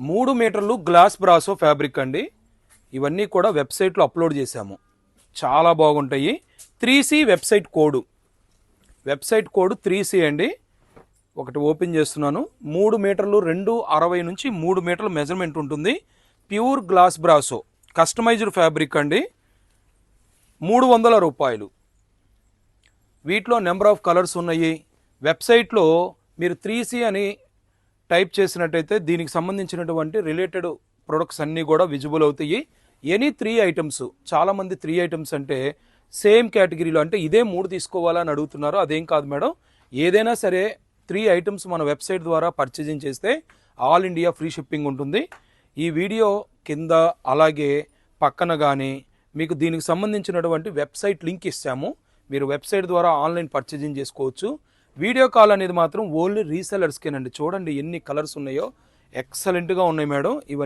మూడు మీటర్లు glass brasso fabric అండి. ఇవన్నీ కూడా వెబ్సైట్లో అప్లోడ్ చేశాము. చాలా బాగుంటాయి. Three C website code. Website code three C అండి. ఒకటి ఓపెన్ చేస్తున్నాను. మూడు మీటర్లు రెండు అరవై నుంచి మూడు మీటర్ల మెజర్మెంట్ ఉంటుంది. Pure glass brasso. Customised fabric అండి. మూడు వందల రూపాయలు. వీటిలో నెంబర్ ఆఫ్ కలర్స్ ఉన్నాయి. వెబ్సైట్లో మీరు త్రీ సి అని టైప్ చేసినట్టయితే దీనికి సంబంధించినటువంటి రిలేటెడ్ ప్రొడక్ట్స్ అన్నీ కూడా విజిబుల్ అవుతాయి. ఎనీ త్రీ ఐటమ్స్ చాలామంది త్రీ ఐటమ్స్ అంటే సేమ్ కేటగిరీలో అంటే ఇదే మూడు తీసుకోవాలని అడుగుతున్నారు. అదేం కాదు మేడం. ఏదైనా సరే త్రీ ఐటమ్స్ మన వెబ్సైట్ ద్వారా పర్చేజింగ్ చేస్తే ఆల్ ఇండియా ఫ్రీ షిప్పింగ్ ఉంటుంది. ఈ వీడియో కింద అలాగే పక్కన కానీ మీకు దీనికి సంబంధించినటువంటి వెబ్సైట్ లింక్ ఇస్తాము. మీరు వెబ్సైట్ ద్వారా ఆన్లైన్ పర్చేజింగ్ చేసుకోవచ్చు. వీడియో కాల్ అనేది మాత్రం ఓన్లీ రీసెలర్స్కేనండి చూడండి ఎన్ని కలర్స్ ఉన్నాయో. ఎక్సలెంట్గా ఉన్నాయి మేడం. ఇవన్నీ